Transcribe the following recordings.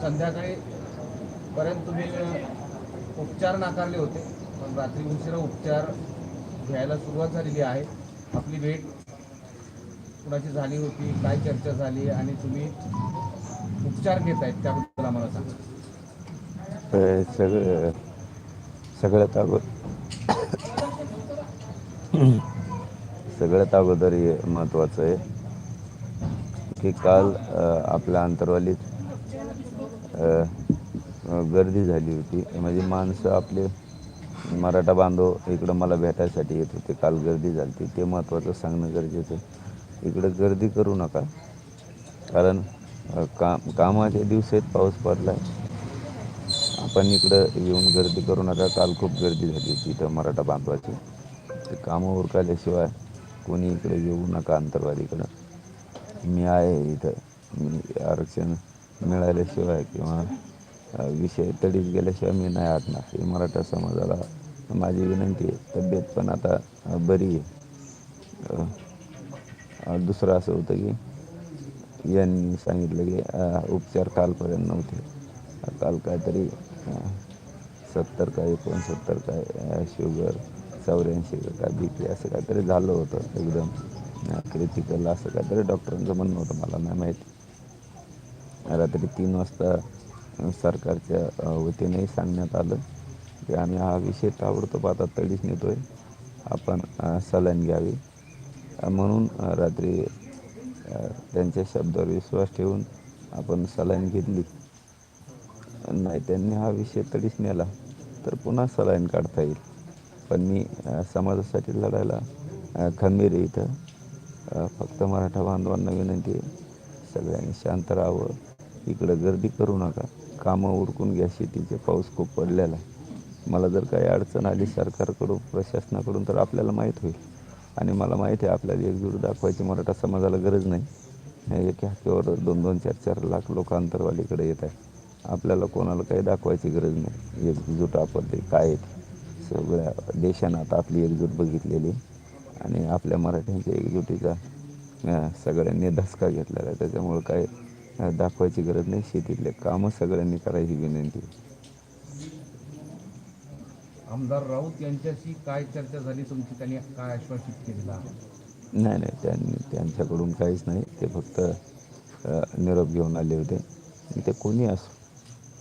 संध्याकाळी पर्यंत तुम्ही उपचार नाकारले होते पण रात्री उशिरा उपचार घ्यायला सुरुवात झालेली आहे. आपली भेट कुणाची झाली होती काय चर्चा झाली आणि तुम्ही उपचार घेत आहेत त्याबद्दल आम्हाला सांगा. सगळं सगळ्यात अगोदर सगळ्यात अगोदर हे महत्त्वाचं आहे की काल आपल्या अंतरवालीत गर्दी झाली होती. म्हणजे माणसं आपले मराठा बांधव इकडं मला भेटायसाठी येत होते. काल गर्दी झाली होती. ते महत्त्वाचं सांगणं गरजेचं इकडं गर्दी करू नका. कारण काम कामाचे दिवस आहेत पाऊस पडला आहे आपण इकडं येऊन गर्दी करू नका. काल खूप गर्दी झाली होती इथं मराठा बांधवाची. ते कामं उरकाल्याशिवाय कोणी इकडे येऊ नका अंतरवादीकडं. मी आहे इथं. मी आरक्षण मिळाल्याशिवाय किंवा विषय तडीच गेल्याशिवाय मी नाही हटणार. ही मराठा समाजाला माझी विनंती आहे. तब्येत पण आता बरी आहे. दुसरं असं होतं की यांनी सांगितलं की उपचार कालपर्यंत नव्हते. काल काहीतरी सत्तर काय एकोणसत्तर काय शुगर चौऱ्याऐंशी काय बी पी असं काहीतरी झालं होतं. एकदम क्रिटिकल असं काहीतरी डॉक्टरांचं म्हणणं होतं. मला नाही माहिती. रात्री तीन वाजता सरकारच्या वतीनेही सांगण्यात आलं. की आम्ही हा विषय ताबडतोब आता तडीच नेतो आहे आपण सलाईन घ्यावी. म्हणून रात्री त्यांच्या शब्दावर विश्वास ठेवून आपण सलाईन घेतली. नाही त्यांनी हा विषय तडीच नेला तर पुन्हा सलाईन काढता येईल. पण मी समाजासाठी लढायला खंबीर इथं. फक्त मराठा बांधवांना विनंती आहे. सगळ्यांनी शांत राहावं. इकडं गर्दी करू नका. कामं उरकून घ्या. शेतीचे पाऊस खूप पडलेला आहे. मला जर काही अडचण आली सरकारकडून प्रशासनाकडून तर आपल्याला माहीत होईल. आणि मला माहीत आहे आपल्याला एकजूट दाखवायची मराठा समाजाला गरज नाही. एक एका हाकेवर दोन दोन चार चार लाख लोक अंतरवालीकडे येत आहे आपल्याला कोणाला काही दाखवायची गरज नाही. एकजूट आपण ते काय आहे सगळ्या देशानं आता आपली एकजूट बघितलेली. आणि आपल्या मराठ्यांच्या एकजुटीचा सगळ्यांनी धसका घेतलेला आहे. त्याच्यामुळं काय दाखवायची गरज नाही. शेतीतले कामं सगळ्यांनी करायची विनंती. आमदार राऊत यांच्याशी काय चर्चा झाली? तुमची त्यांनी काय आश्वासित केलेलं आहे? नाही नाही. त्यांनी त्यांच्याकडून काहीच नाही. ते फक्त निरोप घेऊन आले होते. ते कोणी असो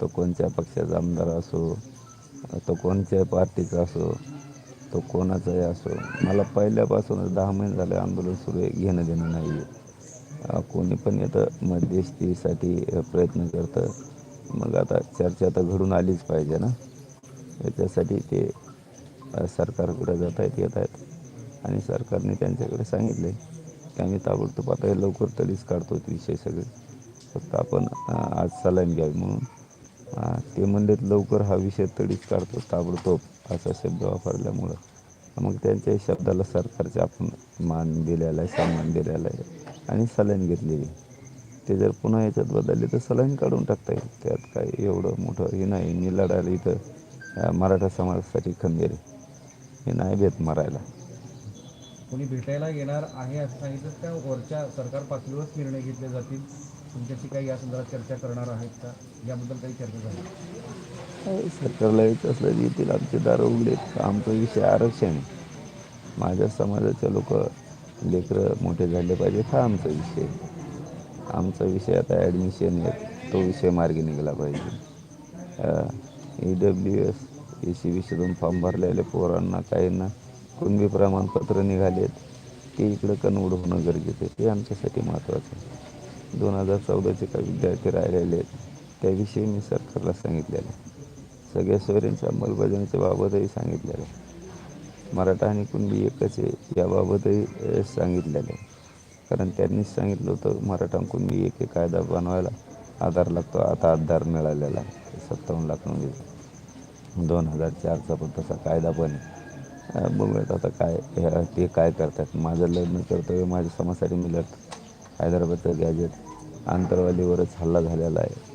तो कोणत्या पक्षाचा आमदार असो तो कोणत्या पार्टीचा असो तो कोणाचाही असो मला पहिल्यापासूनच दहा महिने झाले आंदोलन सुरू आहे. घेणं देणं नाही आहे कोणी पण येतं मध्यस्थीसाठी प्रयत्न करतं. मग आता चर्चा तर घडून आलीच पाहिजे ना. याच्यासाठी ते सरकारकडे जात आहेत येत आहेत आणि सरकारने त्यांच्याकडे सांगितले की आम्ही ताबडतोब आता हे लवकर तडीच काढतो विषय सगळे. फक्त आपण आज सलाईन घ्यावी म्हणून. ते म्हणलेत लवकर हा विषय तडीच काढतो ताबडतोब असा शब्द वापरल्यामुळं. मग त्यांच्या शब्दाला सरकारचे आपण मान दिलेला आहे सन्मान दिलेला आहे. आणि सलाईन घेतलेली ते जर पुन्हा याच्यात बदलले तर सलाईन काढून टाकता येईल. त्यात काय एवढं मोठं हे नाही. मी लढायला इथं मराठा समाजासाठी खंदेरी. हे नाही भेट मारायला. कोणी भेटायला येणार आहे असं सांगितलं त्या वरच्या सरकार पातळीवरच निर्णय घेतले जातील. तुमच्याशी काही या संदर्भात चर्चा करणार आहेत का? याबद्दल काही चर्चा झाली. काय सरकारला येत असलं येतील आमचे दार उघडे. आहेत. आमचा विषय आरक्षण आहे. माझ्या समाजाचे लोक लेकरं मोठे झाले पाहिजे हा आमचा विषय आमचा विषय आता ॲडमिशन आहे तो विषय मार्गी निघाला पाहिजे. E W S A C विषयातून फॉर्म भरलेले पोरांना काहींना कुणबी प्रमाणपत्र निघालेत ते इकडं कन्वर्ट होणं गरजेचं आहे ते आमच्यासाठी महत्त्वाचं आहे. दोन हजार चौदाचे काही विद्यार्थी राहिलेले आहेत त्याविषयी मी सरकारला सांगितलेलं आहे. सगळ्या सोयऱ्यांच्या अंमलबजावणीच्या बाबतही सांगितलेलं आहे. मराठा आणि कुणबी एकच आहे याबाबतही सांगितलेलं आहे. कारण त्यांनीच सांगितलं होतं मराठा कुणबी एक एक कायदा बनवायला आधार लागतो आता आधार मिळालेला आहे सत्तावन्न लाख म्हणजे दोन हजार चारचा पण तसा कायदा पण आहे. बघूयात आता काय ते काय करतात. माझं लग्न कर्तव्य माझ्या समाजासाठी मी लढतो. हैदराबादचं गॅजेट आंतरवालीवरच हल्ला झालेला आहे.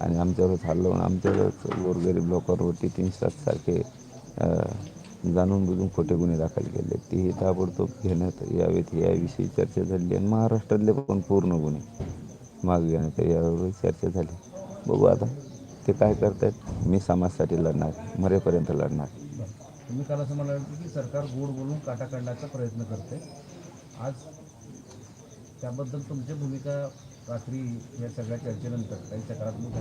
आणि आमच्यावरच हल्ला होऊन आमच्यावरच गोरगरीब लोकांवरती तीन सारखे जाणून बुजून खोटे गुन्हे दाखल केले. तेही ताबडतोब घेण्यात यावेत याविषयी चर्चा झाली आणि महाराष्ट्रातले पण पूर्ण गुन्हे मागे घेण्यात यावर चर्चा झाली. बघू आता ते काय करतायत. मी समाजासाठी लढणार मरेपर्यंत लढणार. तुम्ही काल असं म्हणाल की सरकार गोड बोलून काटा काढण्याचा प्रयत्न करते. आज त्याबद्दल तुमची भूमिका रात्री या सगळ्या चर्चेनंतर काही सकारात्मक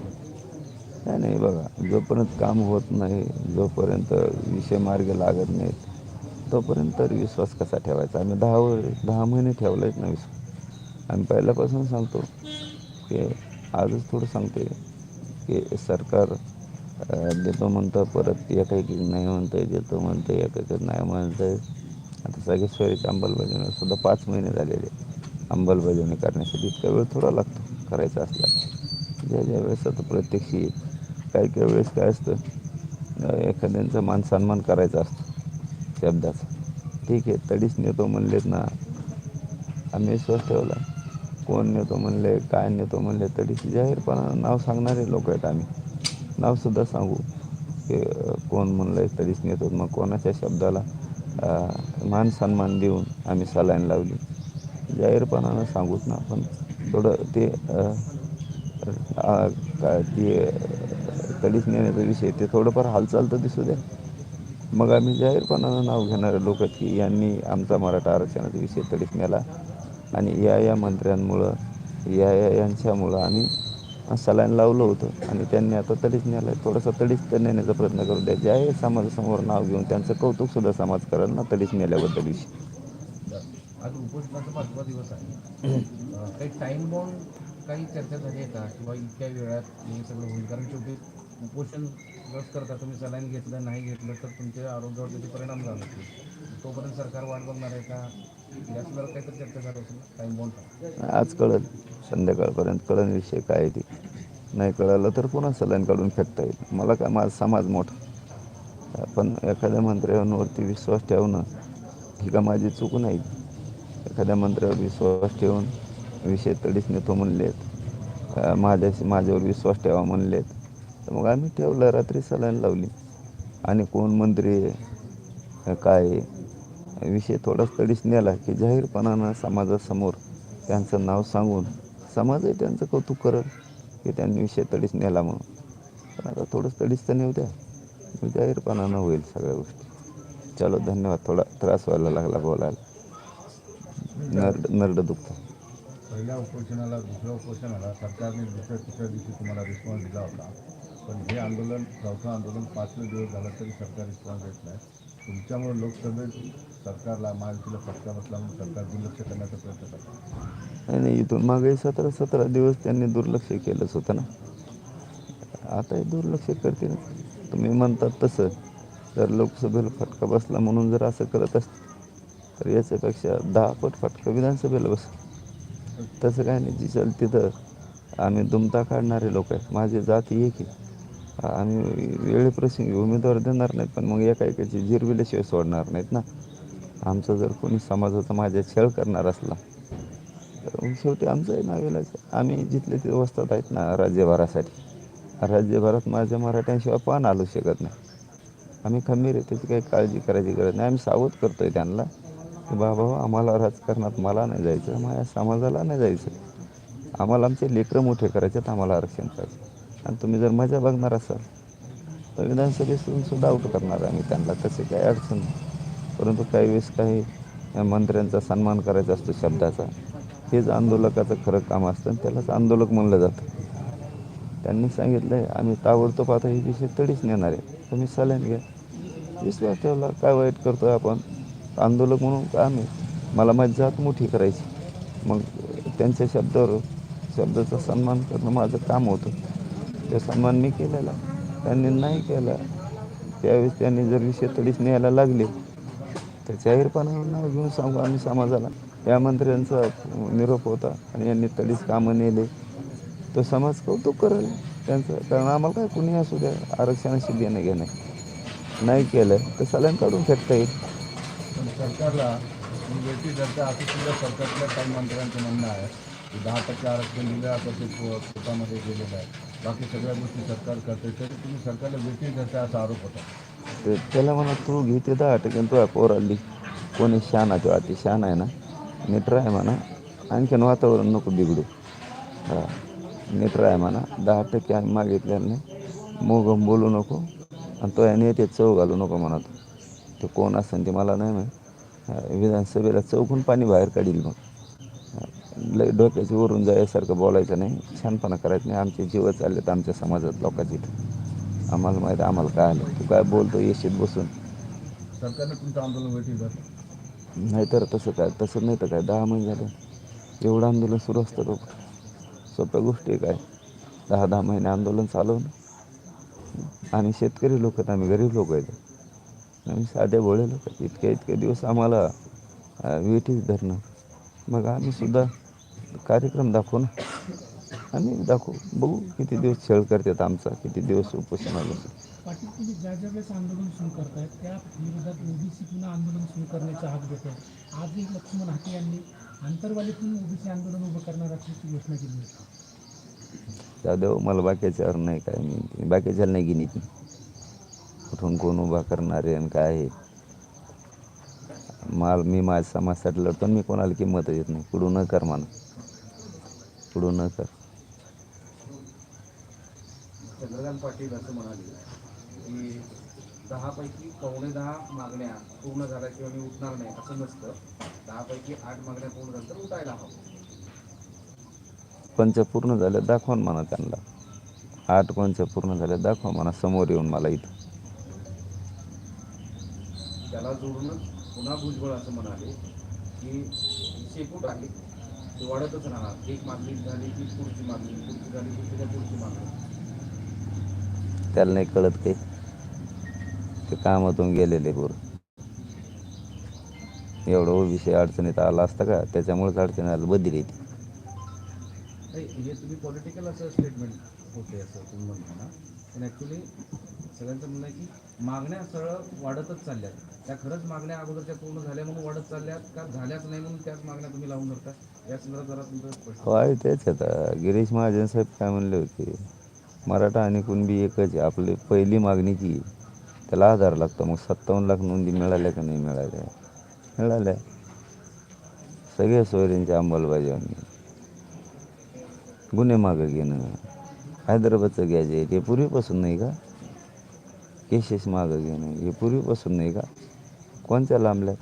नाही. बघा जोपर्यंत काम होत नाही जोपर्यंत विषय मार्ग लागत नाहीत तोपर्यंत तर विश्वास कसा ठेवायचा? आम्ही दहा दहा महिने ठेवलाच ना विश्वास. आम्ही पहिल्यापासून सांगतो की आजच थोडं सांगते की सरकार देतो म्हणतं परत एका एक नाही म्हणतं देतो म्हणतं एका एक नाही म्हणतं आता सगळे अंमलबजावणी सुद्धा पाच महिने झालेले अंमलबजावणी करण्यासाठी इतका वेळ थोडा लागतो करायचा असला. ज्या ज्या वेळेस आता प्रत्यक्ष येईल काही काही वेळेस काय असतं एखाद्यांचा मान सन्मान करायचा असतो शब्दाचा. ठीक आहे तडीच नेतो म्हणलेत ना आम्ही विश्वास ठेवला. कोण नेतो म्हणले काय नेतो म्हणले तडीच जाहीरपणा नाव सांगणारे लोक आहेत आम्ही. नावसुद्धा सांगू. की कोण म्हणलं आहे तरीच नेतो मग कोणाच्या शब्दाला मान सन्मान देऊन आम्ही सलाईन लावली. जाहीरपणानं सांगूच ना आपण थोडं ते अं, काय ते तडीच नेण्याचा विषय ते थोडंफार हालचाल तर दिसू द्या मग आम्ही जाहीरपणानं नाव घेणारे लोक आहेत की यांनी आमचा मराठा आरक्षणाचा विषय तडीस नेला. आणि या या मंत्र्यांमुळं या या यांच्यामुळं आम्ही सलाईन लावलं होतं. आणि त्यांनी आता तडीच नेलं आहे थोडंसं तडीच तर नेण्याचा प्रयत्न करू द्या. ज्या समाजासमोर नाव घेऊन त्यांचं कौतुकसुद्धा समाज करेल ना तडीच नेल्याबद्दल विषय. आज उपोषणाचा पाचवा दिवस आहे. काही टाईम बाउंड काही चर्चा झाली आहे का? किंवा इतक्या वेळात हे सगळं होईल? कारण शेवटी उपोषण रस करता तुम्ही सलाईन घेतलं नाही घेतलं तर तुमच्या आरोग्यावर त्याचे परिणाम झाले. तोपर्यंत सरकार वाट बघणार आहे का? या सगळं काहीतरी चर्चा झाली असेल टाईम बाउंड आज कळत संध्याकाळपर्यंत कळण विषय काय ते. नाही कळालं तर पुन्हा सलाईन काढून फेकता येईल. मला काय माझा समाज मोठा. पण एखाद्या मंत्र्यांवरती विश्वास ठेवणं ही का माझी चूक नाही? एखाद्या मंत्र्यावर विश्वास ठेवून विषय तडीच नेतो म्हणलेत. माझ्या माझ्याशी माझ्यावर विश्वास ठेवा म्हणलेत. तर मग आम्ही ठेवलं रात्री सलाईन लावली. आणि कोण मंत्री आहे काय आहे विषय थोडाच तडीच नेला की जाहीरपणानं समाजासमोर त्यांचं नाव सांगून समाजही त्यांचं कौतुक करत की त्यांनी विषय तडीच नेला म्हणून. पण आता थोडंच तडीच तर नेऊ द्या. मग जाहीरपणानं होईल सगळ्या गोष्टी. चलो धन्यवाद. थोडा त्रास व्हायला लागला बोलायला. नरड नरड दुखतं. पहिल्या उपोषणाला दुसऱ्या उपोषणाला सरकारने दुसऱ्या तिसऱ्या दिवशी तुम्हाला रिस्पॉन्स दिला होता. पण हे आंदोलन चौथं आंदोलन पाचवे दिवस झालं तरी सरकार रिस्पॉन्स देत नाही. तुमच्यामुळे लोकसभेत सरकारला महायुतीला फटका बसला म्हणून सरकार दुर्लक्ष करण्याचा प्रयत्न करतात नाही नाही इथून मागे सतरा सतरा दिवस त्यांनी दुर्लक्ष केलंच होतं ना. आताही दुर्लक्ष करते ना तुम्ही म्हणतात तसं. जर लोकसभेला फटका बसला म्हणून जर असं करत असतं तर याच्यापेक्षा दहा पट फटका विधानसभेला बस. तसं काय नाही जिचल तिथं आम्ही दुमता काढणारे लोक आहेत. माझी जाती एक आहे. आम्ही वेळेप्रसंगी उमेदवार देणार नाहीत पण मग एका एकाची जिरविल्याशिवाय सोडणार नाहीत ना. आमचं जर कोणी समाजाचा माझ्या छळ करणार असला तर शेवटी आमचंही नावेलाच आम्ही जिथले ते वस्तात आहेत ना राज्यभरासाठी. राज्यभरात माझ्या मराठ्यांशिवाय पान आलू शकत नाही. आम्ही खंबीर आहे त्याची काही काळजी करायची गरज नाही. आम्ही सावध करतो आहे त्यांना. की बाबा आम्हाला राजकारणात मला नाही जायचं माझ्या समाजाला नाही जायचं. आम्हाला आमचे लेकरं मोठे करायचे आहेत आम्हाला आरक्षण करायचं आणि तुम्ही जर मजा बघणार असाल तर विधानसभेतून सुद्धा आउट करणार आम्ही त्यांना. तसे काही अडचण नाही. परंतु काही वेळेस काही मंत्र्यांचा सन्मान करायचा असतो शब्दाचा हेच आंदोलकाचं खरं काम असतं आणि त्यालाच आंदोलक म्हणलं जातं. त्यांनी सांगितलं आहे आम्ही ताबडतोब आता ही विषय तडीच नेणार आहे. तुम्ही सलाईन घ्या. विश्वास ठेवला काय वाईट करतो आपण? आंदोलक म्हणून काम आहे मला माझी जात मोठी करायची. मग त्यांच्या शब्दावर शब्दाचा सन्मान करणं माझं काम होतं. ते सन्मान मी केलेला. त्यांनी नाही केला त्यावेळेस त्यांनी जर विषय तडीच न्यायला लागले तर जाहीरपणावर नाव घेऊन सांगू आम्ही समाजाला. या मंत्र्यांचा निरोप होता आणि यांनी तडीच कामं नेले. तो समाज कौतुक करेल त्यांचं. कारण आम्हाला काय कुणी असू द्या आरक्षणाशी देणं घेणं नाही केलं तर सलाईन काढून फेकता येईल. सरकारला बेटी वेळची असं सुद्धा सरकारच्या काही मंत्र्यांचं म्हणणं आहे. की दहा टक्के आरक्षण दिलं आता ते को- गेलेलं आहे. बाकी सगळ्या गोष्टी सरकार करते तरी तुम्ही सरकारला बेटी चर्चा असा आरोप होता. त्याला म्हणा तू घेते दहा टक्के तू पोर आली कोणी शान आहे तो अति शान आहे ना? नीट आहे म्हणा. आणखीन वातावरण नको बिघडू. हां. नीट आहे म्हणा. दहा टक्के आम्ही मागितल्याने नाही. मोगम बोलू नको. आणि तो याने ते चव घालू नको म्हणा ते. कोण असेल ते मला नाही माहीत. विधानसभेला चौकून पाणी बाहेर काढील मग. डोक्याची वरून जायसारखं बोलायचं नाही. छानपणा करायचं नाही. आमचे जीव चाललेत आमच्या समाजात लोकांची आम्हाला माहीत आम्हाला काय आलं. तू काय बोलतो येशीत बसून. सरकारने तुमचं आंदोलन वेटील धरलं नाहीतर तसं काय तसं नाही तर काय. दहा महिने झाले. एवढं आंदोलन सुरू असतं लोक सोप्या गोष्टी आहे काय. दहा दहा महिने आंदोलन चालवणं. आम्ही शेतकरी लोक आहेत आम्ही गरीब लोक आहेत. आम्ही साधे भोळे लोक इतके इतके दिवस आम्हाला वेठीच धरणं. मग आम्ही सुद्धा कार्यक्रम दाखवू ना. आम्ही दाखवू. बघू किती दिवस छळ करतात आमचा किती दिवस उपोषणाला बसू. पाटील तुम्ही ज्या ज्या वेळेस आंदोलन सुरू करतायत त्या विरोधात ओबीसी पुन्हा आंदोलन सुरू करण्याचा हाक देत आहे आजही लक्ष्मण हाके यांनी आंतरवालीतून ओबीसी आंदोलन उभं करणार असल्याची घोषणा केली आहे जाधव मला बाकीच्यावर नाही काय मी बाकीच्याला नाही गिनीत मी कुठून कोण उभा करणार आणि काय आहे माल मी माझ्या समाजासाठी लढतो आणि मी कोणाला किंमत देत नाही. पुढून न कर म्हणा. पुढून न कर. चंद्रकांत पाटील असं म्हणाले. की दहापैकी पावणे दहा मागण्या पूर्ण झाल्याशिवाय मी उठणार नाही असं नसतं. दहापैकी आठ मागण्या पूर्ण झाल्या तर उठायला हवं. कोणच्या पूर्ण झाल्या दाखवा म्हणा त्यांना. आठ कोणच्या पूर्ण झाल्या दाखवा म्हणा. समोर येऊन मला इथं. त्याला जोडूनच पुन्हा भुजबळ असं म्हणाले की शेपूट आहे? ते वाढतच राहणार. एक मागणी झाली की पुढची मागणी पुढची झाली की त्याच्या पुढची मागणी. त्याला नाही कळत काही. ते कामातून गेलेले बरोबर एवढं ओबीसी अडचणीत आला असता का? त्याच्यामुळेच अडचणी आलं बदली येते हे तुम्ही पॉलिटिकल असं स्टेटमेंट होते असं तुम्ही म्हणता ना. पण ॲक्च्युली सगळ्यांचं म्हणणं आहे की मागण्या सरळ वाढतच चालल्यात. त्या खरंच मागण्या अगोदरच्या पूर्ण झाल्या म्हणून वाढत चालल्यात का झाल्याच नाही म्हणून त्याच मागण्या तुम्ही लावून धरता? या संदर्भात जरा तुमचं स्पष्ट हो, तेच आता गिरीश महाजन साहेब काय म्हणले होते? मराठा आणि कुणबी एकच आहे. आपली पहिली मागणी की त्याला आधार लागतो. मग सत्तावन्न लाख नोंदी मिळाल्या का नाही मिळाल्या? मिळाल्या. सगळ्या सोयऱ्यांच्या अंमलबजावणी. गुन्हे मागं घेणं. हैदराबादचं गॅजेट. हे पूर्वीपासून नाही का? केसेस मागं घेणं हे पूर्वीपासून नाही का? कोणत्या लांबल्यात?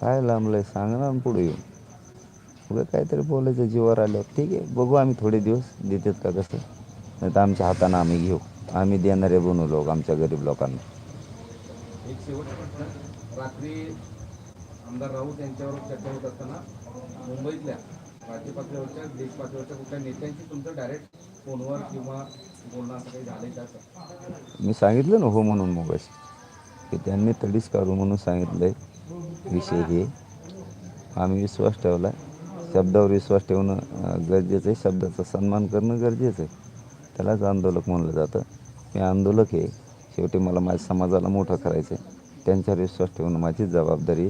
काय लांबलंय सांगा ना पुढे येऊन. उगा काहीतरी बोलायचं जीवावर आल्यावर. ठीक आहे बघू आम्ही थोडे दिवस. देतात का कसं? नाही तर आमच्या हातानं आम्ही घेऊ. आम्ही देणारे बनू लोक आमच्या गरीब लोकांना. एक शेवटचा रात्री आमदार राऊत यांच्यावर चर्चा होत असताना मुंबईतल्या राज्य पातळीवरच्या देश पातळीवरच्या कुठल्या नेत्यांशी तुमचं डायरेक्ट फोनवर किंवा मी सांगितलं ना हो म्हणून मोगाशी की त्यांनी तडीच काढू म्हणून सांगितलंय विषय हे. आम्ही विश्वास ठेवला शब्दावर विश्वास ठेवणं गरजेचं आहे. शब्दाचा सन्मान करणं गरजेचं आहे. त्यालाच आंदोलक म्हणलं जातं. मी आंदोलक आहे. शेवटी मला माझ्या समाजाला मोठं करायचं आहे. त्यांच्यावर विश्वास ठेवणं माझी जबाबदारी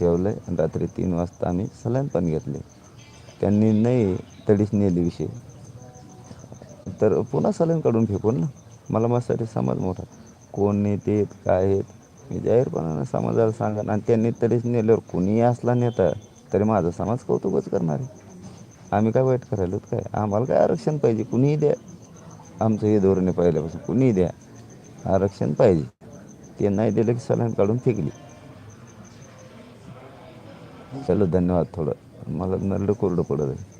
ठेवलं आहे रात्री तीन वाजता आम्ही सलाईन पण घेतले त्यांनी नाही तडीच नेली विषय. तर पुन्हा सलाईन काढून फेकून ना. मला माझ्यासाठी समाज मोठा. कोण नेते आहेत काय आहेत? मी जाहीरपणानं समाजाला सांगा आणि त्यांनी तरीच नेल्यावर कुणीही असला नेता तरी माझा समाज कौतुकच करणार आहे. आम्ही काय वाईट करायलो काय? आम्हाला काय आरक्षण पाहिजे? कुणीही द्या. आमचं हे धोरण पाहिल्यापासून पहिल्यापासून. कुणीही द्या. आरक्षण पाहिजे. ते नाही दिलं की सलाईन काढून फेकली. चलो धन्यवाद थोडं. मला नरडं कोरडं पडत आहे.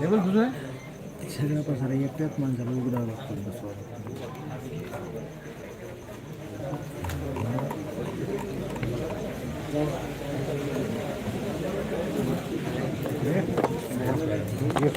लेवल तुझं आहे? सगळं पसारा एकट्याच माणसाला उघडावं लागतं बसवायला एक